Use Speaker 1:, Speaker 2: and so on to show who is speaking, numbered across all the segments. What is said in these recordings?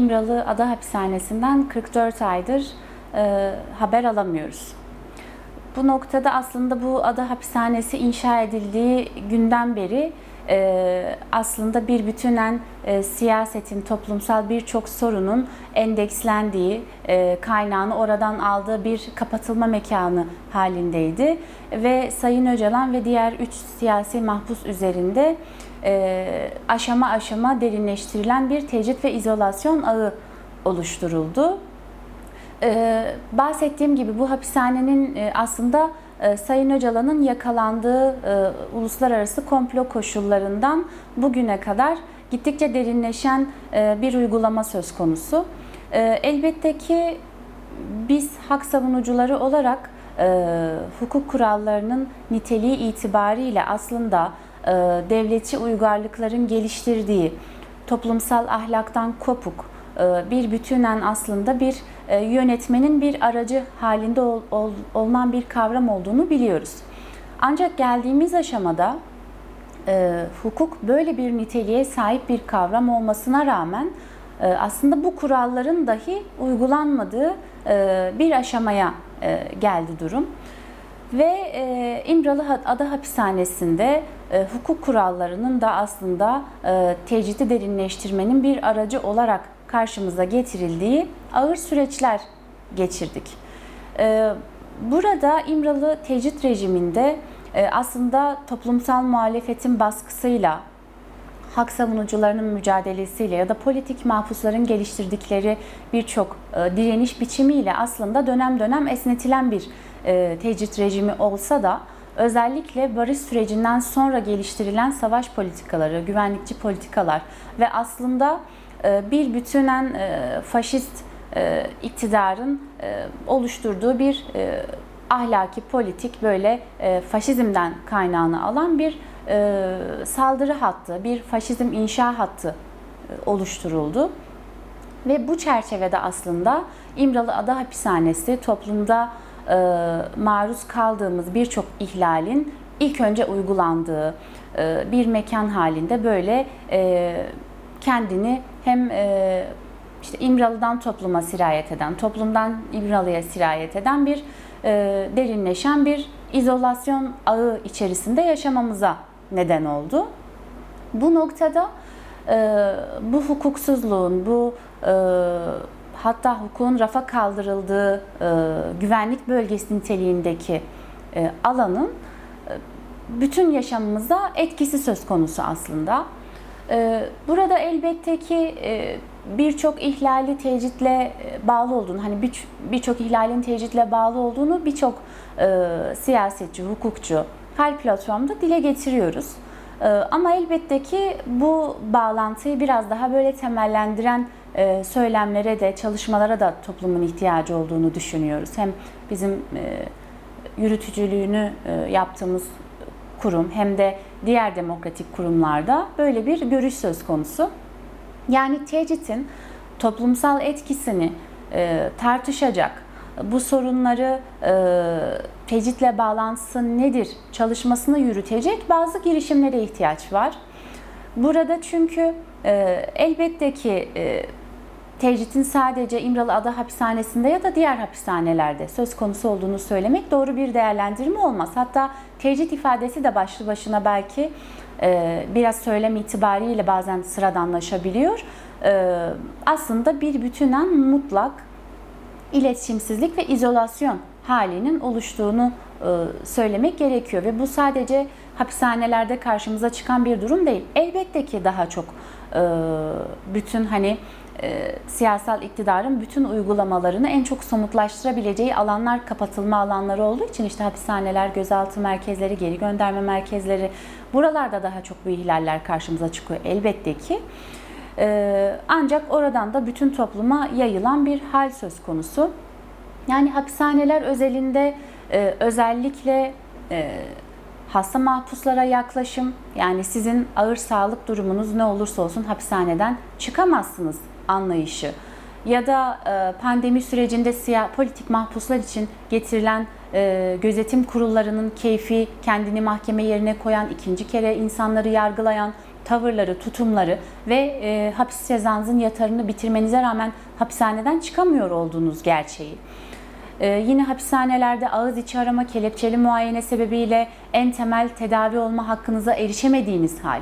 Speaker 1: İmralı Ada Hapishanesi'nden 44 aydır e, haber alamıyoruz. Bu noktada aslında bu ada hapishanesi inşa edildiği günden beri aslında bir bütünen e, siyasetin, toplumsal birçok sorunun endekslendiği, e, kaynağını oradan aldığı bir kapatılma mekanı halindeydi. Ve Sayın Öcalan ve diğer üç siyasi mahpus üzerinde e, aşama aşama derinleştirilen bir tecrit ve izolasyon ağı oluşturuldu. Ee, bahsettiğim gibi bu hapishanenin aslında Sayın Öcalan'ın yakalandığı e, uluslararası komplo koşullarından bugüne kadar gittikçe derinleşen e, bir uygulama söz konusu. E, elbette ki biz hak savunucuları olarak e, hukuk kurallarının niteliği itibariyle aslında devletçi uygarlıkların geliştirdiği toplumsal ahlaktan kopuk bir bütünen aslında bir yönetmenin bir aracı halinde ol, ol, olunan bir kavram olduğunu biliyoruz. Ancak geldiğimiz aşamada e, hukuk böyle bir niteliğe sahip bir kavram olmasına rağmen e, aslında bu kuralların dahi uygulanmadığı e, bir aşamaya e, geldi durum. Ve e, İmralı Ada Hapishanesi'nde e, hukuk kurallarının da aslında e, tecridi derinleştirmenin bir aracı olarak karşımıza getirildiği ağır süreçler geçirdik. E, burada İmralı tecrit rejiminde e, aslında toplumsal muhalefetin baskısıyla hak savunucularının mücadelesiyle ya da politik mahpusların geliştirdikleri birçok e, direniş biçimiyle aslında dönem dönem esnetilen bir e, tecrit rejimi olsa da özellikle barış sürecinden sonra geliştirilen savaş politikaları, güvenlikçi politikalar ve aslında bir bütünen e, faşist e, iktidarın e, oluşturduğu bir e, ahlaki, politik böyle e, faşizmden kaynağını alan bir e, saldırı hattı, bir faşizm inşa hattı e, oluşturuldu. Ve bu çerçevede aslında İmralı Ada Hapishanesi toplumda e, maruz kaldığımız birçok ihlalin ilk önce uygulandığı e, bir mekan halinde böyle e, kendini hem e, işte İmralı'dan topluma sirayet eden, toplumdan İmralı'ya sirayet eden bir e, derinleşen bir izolasyon ağı içerisinde yaşamamıza neden oldu. Bu noktada e, bu hukuksuzluğun, bu e, hatta hukukun rafa kaldırıldığı e, güvenlik bölgesi niteliğindeki e, alanın e, bütün yaşamımıza etkisi söz konusu aslında. E, burada elbette ki e, birçok ihlali tecritle e, bağlı olduğunu, hani birçok bir ihlalin tecritle bağlı olduğunu birçok e, siyasetçi, hukukçu, her platformda dile getiriyoruz. Ama elbette ki bu bağlantıyı biraz daha böyle temellendiren söylemlere de, çalışmalara da toplumun ihtiyacı olduğunu düşünüyoruz. Hem bizim yürütücülüğünü yaptığımız kurum hem de diğer demokratik kurumlarda böyle bir görüş söz konusu. Yani tecritin toplumsal etkisini e, tartışacak, bu sorunları e, tecritle bağlantısı nedir çalışmasını yürütecek bazı girişimlere ihtiyaç var. Burada çünkü e, elbette ki e, tecritin sadece İmralı Ada Hapishanesi'nde ya da diğer hapishanelerde söz konusu olduğunu söylemek doğru bir değerlendirme olmaz. Hatta tecrit ifadesi de başlı başına belki e, biraz söylem itibariyle bazen sıradanlaşabiliyor. E, aslında bir bütünen mutlak iletişimsizlik ve izolasyon halinin oluştuğunu e, söylemek gerekiyor ve bu sadece hapishanelerde karşımıza çıkan bir durum değil. Elbette ki daha çok bütün hani e, siyasal iktidarın bütün uygulamalarını en çok somutlaştırabileceği alanlar kapatılma alanları olduğu için işte hapishaneler, gözaltı merkezleri, geri gönderme merkezleri buralarda daha çok bu ihlaller karşımıza çıkıyor elbette ki. E, ancak oradan da bütün topluma yayılan bir hal söz konusu. Yani hapishaneler özelinde e, özellikle e, hasta mahpuslara yaklaşım yani sizin ağır sağlık durumunuz ne olursa olsun hapishaneden çıkamazsınız anlayışı ya da e, pandemi sürecinde siyah politik mahpuslar için getirilen e, gözetim kurullarının keyfi kendini mahkeme yerine koyan, ikinci kere insanları yargılayan tavırları, tutumları ve e, hapis cezanızın yatarını bitirmenize rağmen hapishaneden çıkamıyor olduğunuz gerçeği. Ee, yine hapishanelerde ağız içi arama, kelepçeli muayene sebebiyle en temel tedavi olma hakkınıza erişemediğiniz hal.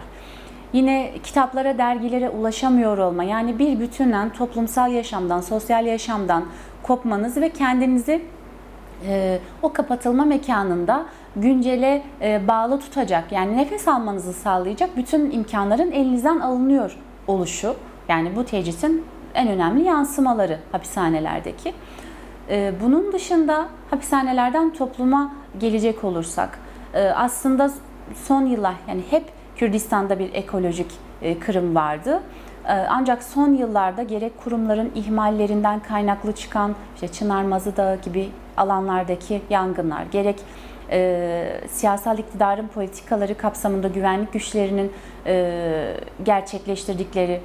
Speaker 1: Yine kitaplara, dergilere ulaşamıyor olma. Yani bir bütünen toplumsal yaşamdan, sosyal yaşamdan kopmanız ve kendinizi e, o kapatılma mekanında güncele e, bağlı tutacak yani nefes almanızı sağlayacak bütün imkanların elinizden alınıyor oluşu. Yani bu tecritin en önemli yansımaları hapishanelerdeki. E, bunun dışında hapishanelerden topluma gelecek olursak e, aslında son yıllar yani hep Kürdistan'da bir ekolojik e, kırım vardı. E, Ancak son yıllarda gerek kurumların ihmallerinden kaynaklı çıkan işte Çınarmazı Dağı gibi alanlardaki yangınlar, gerek e, siyasal iktidarın politikaları kapsamında güvenlik güçlerinin e, gerçekleştirdikleri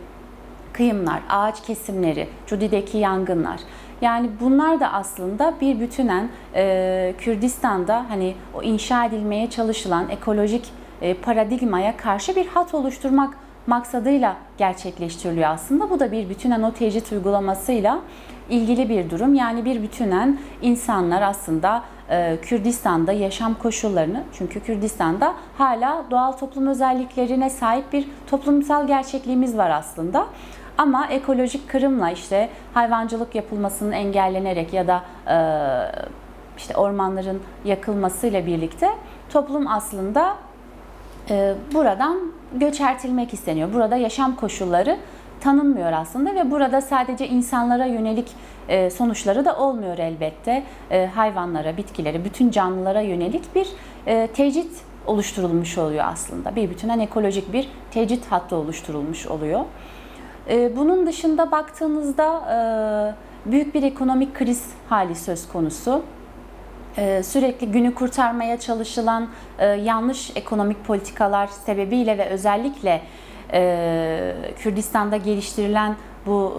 Speaker 1: kıyımlar, ağaç kesimleri, Cudi'deki yangınlar. Yani bunlar da aslında bir bütünen e, Kürdistan'da hani o inşa edilmeye çalışılan ekolojik paradigmaya karşı bir hat oluşturmak maksadıyla gerçekleştiriliyor aslında. Bu da bir bütünen o tecrit uygulamasıyla ilgili bir durum. Yani bir bütünen insanlar aslında e, Kürdistan'da yaşam koşullarını çünkü Kürdistan'da hala doğal toplum özelliklerine sahip bir toplumsal gerçekliğimiz var aslında. Ama ekolojik kırımla işte hayvancılık yapılmasının engellenerek ya da e, işte ormanların yakılmasıyla birlikte toplum aslında e, buradan göçertilmek isteniyor. Burada yaşam koşulları tanınmıyor aslında ve burada sadece insanlara yönelik e, sonuçları da olmuyor elbette. E, hayvanlara, bitkilere, bütün canlılara yönelik bir e, tecrit oluşturulmuş oluyor aslında. Bir bütünen ekolojik bir tecrit hattı oluşturulmuş oluyor. Bunun dışında baktığınızda büyük bir ekonomik kriz hali söz konusu. E, sürekli günü kurtarmaya çalışılan e, yanlış ekonomik politikalar sebebiyle ve özellikle e, Kürdistan'da geliştirilen bu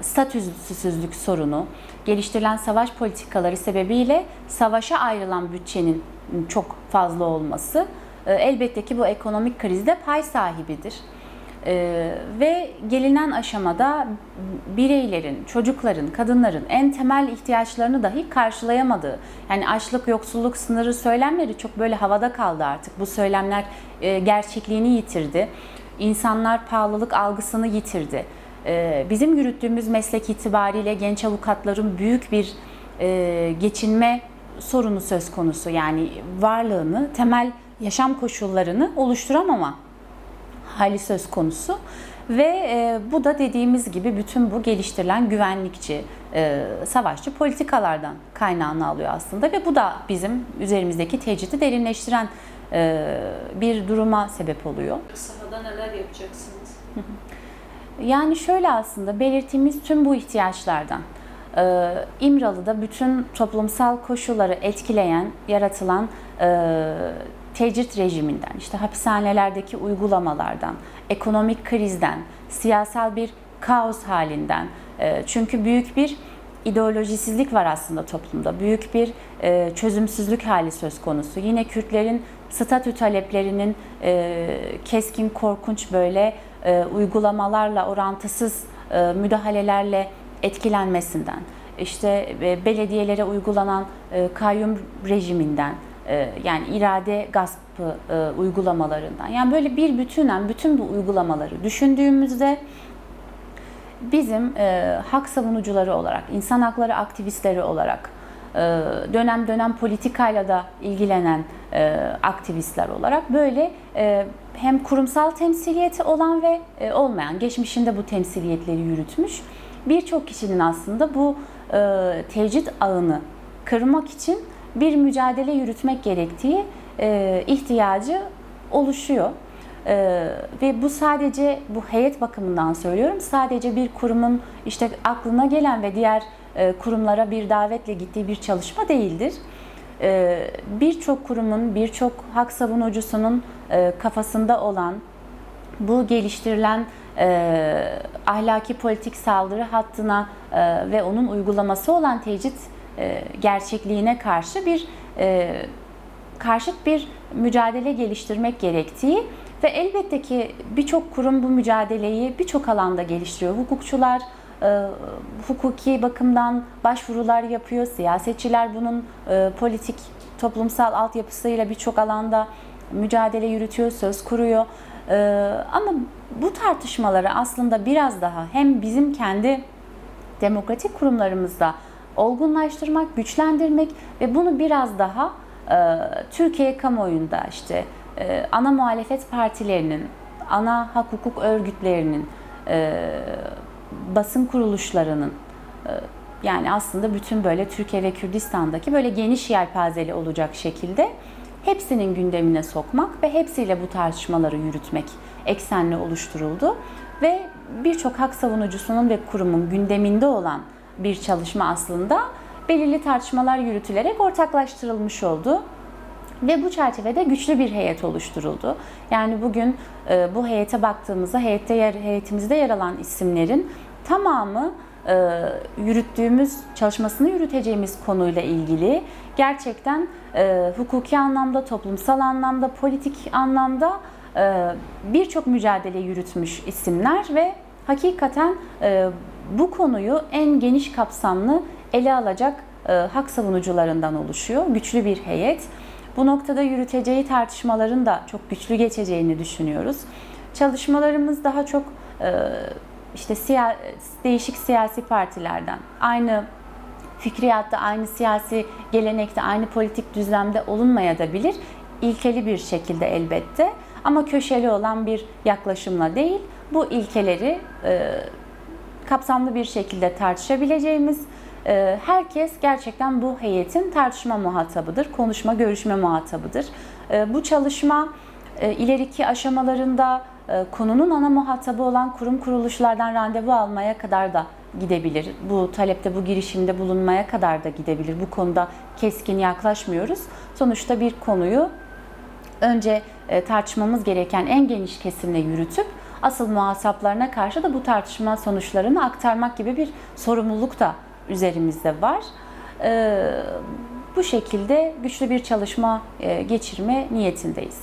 Speaker 1: statüsüzlük sorunu, geliştirilen savaş politikaları sebebiyle savaşa ayrılan bütçenin çok fazla olması elbette ki bu ekonomik krizde pay sahibidir. Ee, ve gelinen aşamada bireylerin, çocukların, kadınların en temel ihtiyaçlarını dahi karşılayamadığı, yani açlık, yoksulluk sınırı söylemleri çok böyle havada kaldı artık. Bu söylemler e, gerçekliğini yitirdi. İnsanlar pahalılık algısını yitirdi. E, bizim yürüttüğümüz meslek itibariyle genç avukatların büyük bir e, geçinme sorunu söz konusu. Yani varlığını, temel yaşam koşullarını oluşturamama hali söz konusu. Ve e, bu da dediğimiz gibi bütün bu geliştirilen güvenlikçi, e, savaşçı politikalardan kaynağını alıyor aslında. Ve bu da bizim üzerimizdeki tecridi derinleştiren e, bir duruma sebep oluyor.
Speaker 2: Sahada neler yapacaksınız?
Speaker 1: Yani şöyle aslında belirttiğimiz tüm bu ihtiyaçlardan e, İmralı'da bütün toplumsal koşulları etkileyen, yaratılan e, tecrit rejiminden, işte hapishanelerdeki uygulamalardan, ekonomik krizden, siyasal bir kaos halinden. E, çünkü büyük bir ideolojisizlik var aslında toplumda. Büyük bir e, çözümsüzlük hali söz konusu. Yine Kürtlerin statü taleplerinin e, keskin, korkunç böyle uygulamalarla, orantısız müdahalelerle etkilenmesinden, işte belediyelere uygulanan kayyum rejiminden, yani irade gaspı e, uygulamalarından. Yani böyle bir bütünen bütün bu uygulamaları düşündüğümüzde bizim e, hak savunucuları olarak, insan hakları aktivistleri olarak, e, dönem dönem politikayla da ilgilenen e, aktivistler olarak böyle e, hem kurumsal temsiliyeti olan ve e, olmayan, geçmişinde bu temsiliyetleri yürütmüş birçok kişinin aslında bu e, tecrit ağını kırmak için bir mücadele yürütmek gerektiği e, ihtiyacı oluşuyor. Ee, ve bu sadece bu heyet bakımından söylüyorum. Sadece bir kurumun işte aklına gelen ve diğer e, kurumlara bir davetle gittiği bir çalışma değildir. Ee, birçok kurumun, birçok hak savunucusunun e, kafasında olan bu geliştirilen e, ahlaki politik saldırı hattına e, ve onun uygulaması olan tecrit gerçekliğine karşı bir e, karşıt bir mücadele geliştirmek gerektiği Ve elbette ki birçok kurum bu mücadeleyi birçok alanda geliştiriyor. Hukukçular e, hukuki bakımdan başvurular yapıyor, siyasetçiler bunun e, politik, toplumsal altyapısıyla birçok alanda mücadele yürütüyor, söz kuruyor. E, ama bu tartışmaları aslında biraz daha hem bizim kendi demokratik kurumlarımızda olgunlaştırmak, güçlendirmek ve bunu biraz daha e, Türkiye kamuoyunda işte e, ana muhalefet partilerinin, ana hak hukuk örgütlerinin, e, basın kuruluşlarının e, yani aslında bütün böyle Türkiye ve Kürdistan'daki böyle geniş yelpazeli olacak şekilde hepsinin gündemine sokmak ve hepsiyle bu tartışmaları yürütmek eksenli oluşturuldu. Ve birçok hak savunucusunun ve kurumun gündeminde olan bir çalışma aslında belirli tartışmalar yürütülerek ortaklaştırılmış oldu. Ve bu çerçevede güçlü bir heyet oluşturuldu. Yani bugün e, bu heyete baktığımızda heyette yer, heyetimizde yer alan isimlerin tamamı e, yürüttüğümüz, çalışmasını yürüteceğimiz konuyla ilgili gerçekten e, hukuki anlamda, toplumsal anlamda, politik anlamda e, birçok mücadele yürütmüş isimler ve hakikaten e, bu konuyu en geniş kapsamlı ele alacak e, hak savunucularından oluşuyor. Güçlü bir heyet. Bu noktada yürüteceği tartışmaların da çok güçlü geçeceğini düşünüyoruz. Çalışmalarımız daha çok e, işte siya- değişik siyasi partilerden, aynı fikriyatta, aynı siyasi gelenekte, aynı politik düzlemde olunmayabilir. İlkeli bir şekilde elbette ama köşeli olan bir yaklaşımla değil, bu ilkeleri e, kapsamlı bir şekilde tartışabileceğimiz, e, herkes gerçekten bu heyetin tartışma muhatabıdır, konuşma, görüşme muhatabıdır. E, bu çalışma e, ileriki aşamalarında konunun ana muhatabı olan kurum kuruluşlardan randevu almaya kadar da gidebilir. Bu talepte, bu girişimde bulunmaya kadar da gidebilir. Bu konuda keskin yaklaşmıyoruz. Sonuçta bir konuyu önce tartışmamız gereken en geniş kesimle yürütüp asıl muhataplarına karşı da bu tartışma sonuçlarını aktarmak gibi bir sorumluluk da üzerimizde var. E, bu şekilde güçlü bir çalışma e, geçirme niyetindeyiz.